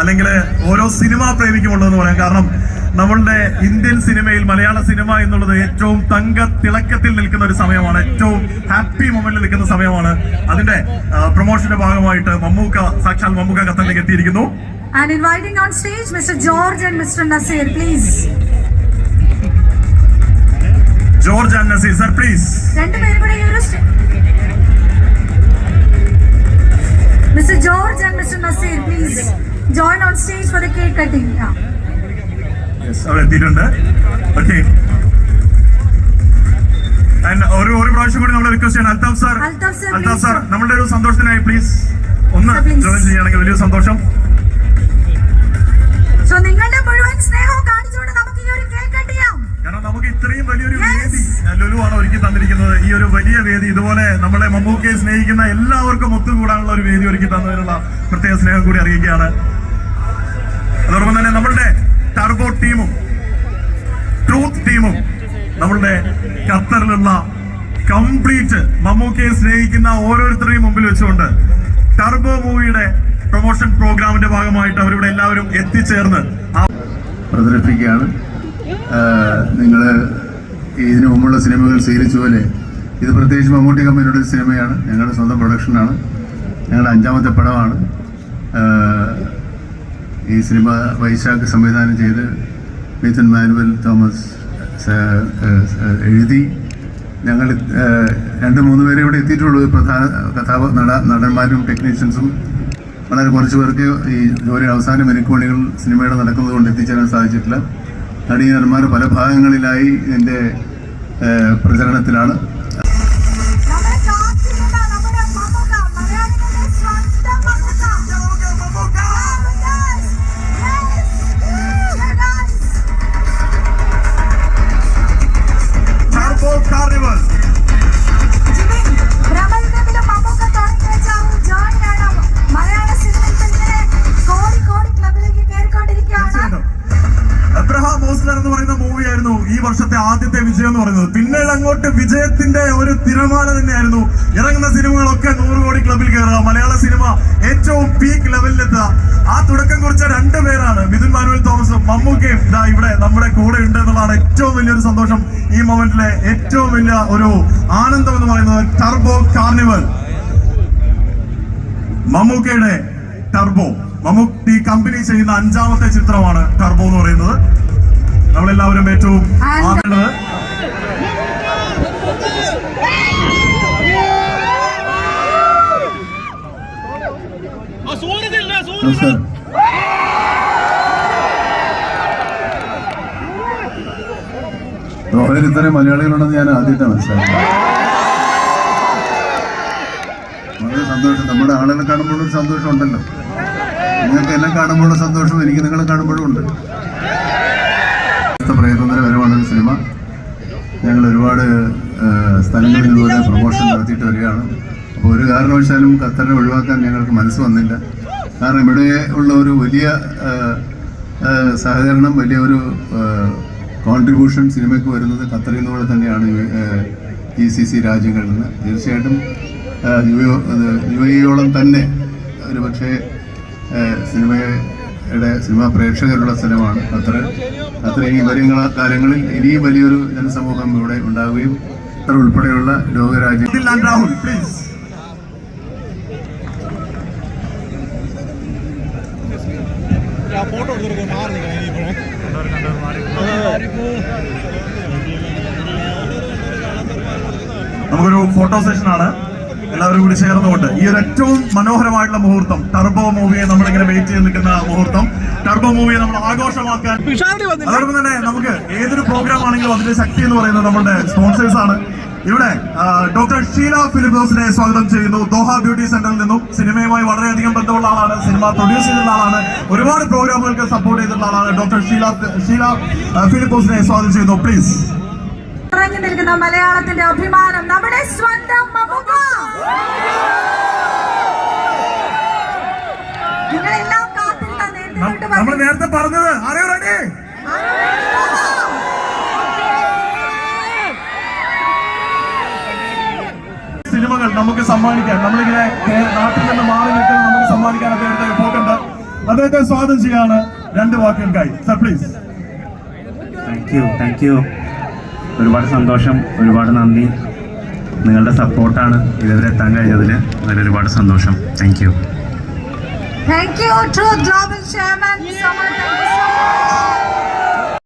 അല്ലെങ്കിൽ ഓരോ സിനിമാ പ്രേമിക്കും ഉള്ളതെന്ന് പറയാം കാരണം നമ്മളുടെ ഇന്ത്യൻ സിനിമയിൽ മലയാള സിനിമ എന്നുള്ളത് ഏറ്റവും തങ്ക തിളക്കത്തിൽ നിൽക്കുന്ന ഒരു സമയമാണ് ഏറ്റവും ഹാപ്പി മൊമെന്റിൽ നിൽക്കുന്ന സമയമാണ് അതിന്റെ പ്രൊമോഷന്റെ ഭാഗമായിട്ട് മമ്മൂക്ക സാക്ഷാൽ മമ്മൂക്ക ഖത്തറിലേക്ക് എത്തിയിരിക്കുന്നു And inviting on stage Mr. George and Mr. Nasir, please. George and Nasir sir please രണ്ടുപേരും കൂടെ ഈ ഒരു സ്റ്റേ- Mr. George and Mr. Nasir, please stage for the cake cutting. Yeah. അവിടെ എത്തിയിട്ടുണ്ട്. ഓക്കെ ഒരു ഒരു പ്രാവശ്യം കൂടി നമ്മൾ റിക്വസ്റ്റ് ചെയ്യണം. അൽതാഫ് സാർ അൽതാഫ് സാർ നമ്മുടെ ഒരു സന്തോഷത്തിനായി പ്ലീസ് ഒന്ന് ജോയിൻ ചെയ്യുകയാണെങ്കിൽ വലിയ സന്തോഷം. നിങ്ങളുടെ മുഴുവൻ സ്നേഹവും കാണിച്ചുകൊണ്ട് നമുക്ക് ഈ ഒരു കേക്ക് കട്ട് ചെയ്യാം. കാരണം നമുക്ക് ഇത്രയും വലിയൊരു. വേദി ലുലു ആണ് ഒരുക്കി തന്നിരിക്കുന്നത്. ഈ ഒരു വലിയ വേദി ഇതുപോലെ നമ്മളെ മമ്മൂക്കയെ സ്നേഹിക്കുന്ന എല്ലാവർക്കും ഒത്തുകൂടാനുള്ള ഒരു വേദി ഒരുക്കി തന്നതിനുള്ള പ്രത്യേക സ്നേഹം കൂടി അറിയിക്കുകയാണ്. അതോടൊപ്പം തന്നെ നമ്മളുടെ ടർബോ ടീമും ട്രൂത്ത് ടീമും നമ്മളുടെ ഖത്തറിലുള്ള കംപ്ലീറ്റ് മമ്മൂക്കയെ സ്നേഹിക്കുന്ന ഓരോരുത്തരെയും മുമ്പിൽ വെച്ചുകൊണ്ട് ടർബോ മൂവിയുടെ പ്രൊമോഷൻ പ്രോഗ്രാമിന്റെ ഭാഗമായിട്ട് അവരിവിടെ എല്ലാവരും എത്തിച്ചേർന്ന് പ്രദർശിപ്പിക്കുകയാണ് നിങ്ങൾ ഇതിനു മുമ്പുള്ള സിനിമകൾ സ്വീകരിച്ച പോലെ ഇത് പ്രത്യേകിച്ച് മമ്മൂട്ടി കമ്പനിയുടെ ഒരു സിനിമയാണ്. ഞങ്ങളുടെ സ്വന്തം പ്രൊഡക്ഷനാണ് ഞങ്ങളുടെ അഞ്ചാമത്തെ പടമാണ്. ഈ സിനിമ വൈശാഖ് സംവിധാനം ചെയ്ത് മിഥുൻ മാനുവൽ തോമസ് എഴുതി. ഞങ്ങൾ രണ്ട് മൂന്ന് പേരെ ഇവിടെ എത്തിയിട്ടുള്ളൂ. പ്രധാന കഥാ നട നടന്മാരും ടെക്നീഷ്യൻസും വളരെ കുറച്ച് പേർക്ക് ഈ ജോലി അവസാന മെനിക്കോണികൾ സിനിമയുടെ നടക്കുന്നത് കൊണ്ട് എത്തിച്ചേരാൻ സാധിച്ചിട്ടില്ല. നടീനന്മാർ പല ഭാഗങ്ങളിലായി ഇതിന്റെ പ്രചരണത്തിലാണ്. മൂവിയായിരുന്നു ഈ വർഷത്തെ ആദ്യത്തെ വിജയം എന്ന് പറയുന്നത്. പിന്നീട് അങ്ങോട്ട് വിജയത്തിന്റെ ഒരു തിരമാല തന്നെയായിരുന്നു. ഇറങ്ങുന്ന സിനിമകളൊക്കെ നൂറ് കോടി ക്ലബിൽ കയറുക. മലയാള സിനിമ ഏറ്റവും പീക്ക് ലെവലിലെത്തുക ആ തുടക്കം കുറിച്ച രണ്ട് പേരാണ്. മിഥുൻ മാനുവൽ തോമസും മമ്മൂക്കയും ഇതാ ഇവിടെ നമ്മുടെ കൂടെ ഉണ്ട് എന്നുള്ളതാണ് ഏറ്റവും വലിയൊരു സന്തോഷം ഈ മൊമെന്റിലെ ഏറ്റവും വലിയ ഒരു ആനന്ദം എന്ന് പറയുന്നത് ടർബോ കാർണിവൽ. മമ്മൂക്കയുടെ ടർബോ. മമ്മൂട്ടി കമ്പനി ചെയ്യുന്ന അഞ്ചാമത്തെ ചിത്രമാണ് ടർബോ എന്ന് പറയുന്നത്. നമ്മളെല്ലാവരും ഏറ്റവും നമസ്കാരം റോയൽ ഇത്രയും മലയാളികളുണ്ടെന്ന് ഞാൻ ആദ്യമായിട്ടാണ് മനസ്സിലാക്കുന്നത്. വളരെ സന്തോഷം. നമ്മുടെ ആളുകളെ കാണുമ്പോഴും സന്തോഷം ഉണ്ടല്ലോ നിങ്ങൾക്ക് എന്നെ കാണുമ്പോഴുള്ള സന്തോഷം എനിക്ക് നിങ്ങളെ കാണുമ്പോഴും ഉണ്ട്. അടുത്ത പ്രയത്നത്തിന് വരവാണ് ഒരു സിനിമ. ഞങ്ങൾ ഒരുപാട് സ്ഥലങ്ങളിൽ ഇതുപോലെ പ്രൊമോഷൻ നടത്തിയിട്ട് വരികയാണ്. അപ്പോൾ ഒരു കാരണവശാലും ഖത്തറിനെ ഒഴിവാക്കാൻ ഞങ്ങൾക്ക് മനസ്സ് വന്നില്ല. കാരണം ഇവിടെ ഉള്ള ഒരു വലിയ സഹകരണം വലിയ ഒരു കോൺട്രിബ്യൂഷൻ സിനിമയ്ക്ക് വരുന്നത് ഖത്തറിൽ നിന്നുകൂടെ തന്നെയാണ് ഇ സി സി രാജ്യങ്ങളിൽ നിന്ന്. തീർച്ചയായിട്ടും യു യു എയോളം തന്നെ ഒരു പക്ഷേ സിനിമയുടെ സിനിമാ പ്രേക്ഷകരുള്ള സ്ഥലമാണ്. അത്ര അത്ര ഈ വരും കാലങ്ങളിൽ ഇനിയും വലിയൊരു ജനസമൂഹം ഇവിടെ ഉണ്ടാവുകയും അത്ര ഉൾപ്പെടെയുള്ള ലോകരാജ്യം ഇതിൽ പ്ലീസ് ഫോട്ടോ എടുത്തു മാറി നമുക്കൊരു ഫോട്ടോ സെഷനാണ്. ആണ് എല്ലാവരും കൂടി ചേർന്നുകൊണ്ട് ഈ ഒരു ഏറ്റവും മനോഹരമായിട്ടുള്ള മുഹൂർത്തം ടർബോ മൂവിയെ നമ്മളിങ്ങനെ വെയിറ്റ് ചെയ്ത് നിൽക്കുന്ന മുഹൂർത്തം. ടർബോ മൂവിയെ നമ്മൾ ആഘോഷമാക്കാൻ അതോടൊപ്പം തന്നെ നമുക്ക് ഏതൊരു പ്രോഗ്രാം ആണെങ്കിലും അതിന്റെ ശക്തി എന്ന് പറയുന്നത് നമ്മുടെ സ്പോൺസേഴ്സ് ആണ്. ഇവിടെ ഡോക്ടർ ഷീല ഫിലിപ്പോസിനെ സ്വാഗതം ചെയ്യുന്നു. ദോഹ ബ്യൂട്ടി സെന്ററിൽ നിന്നും സിനിമയുമായി വളരെയധികം ബന്ധമുള്ള ആളാണ്. സിനിമ പ്രൊഡ്യൂസ് ചെയ്തിട്ടുള്ള ആളാണ്. ഒരുപാട് പ്രോഗ്രാമുകൾക്ക് സപ്പോർട്ട് ചെയ്തിട്ടുള്ള ആളാണ്. ഡോക്ടർ ഷീല ഷീല ഫിലിപ്പോസിനെ സ്വാഗതം ചെയ്യുന്നു. പ്ലീസ് നിൽക്കുന്ന മലയാളത്തിന്റെ അഭിമാനം നമ്മുടെ സ്വന്തം നേരത്തെ പറഞ്ഞത്. അറിയോ റെഡി സിനിമകൾ നമുക്ക് സമ്മാനിക്കാൻ നമ്മളിങ്ങനെ നാട്ടിൽ നിന്ന് മാറി നിൽക്കുന്ന നമുക്ക് സമ്മാനിക്കാൻ അദ്ദേഹത്തെ പോക്കണ്ട്. അദ്ദേഹത്തെ സ്വാഗതം ചെയ്യാണ് രണ്ട് വാക്കുകൾക്കായി. Sir please thank you thank you ഒരുപാട് സന്തോഷം ഒരുപാട് നന്ദി. നിങ്ങളുടെ സപ്പോർട്ടാണ് ഇതുവരെ എത്താൻ കഴിഞ്ഞതിൽ അതിൽ ഒരുപാട് സന്തോഷം. Thank you Thank you to Global Chairman. So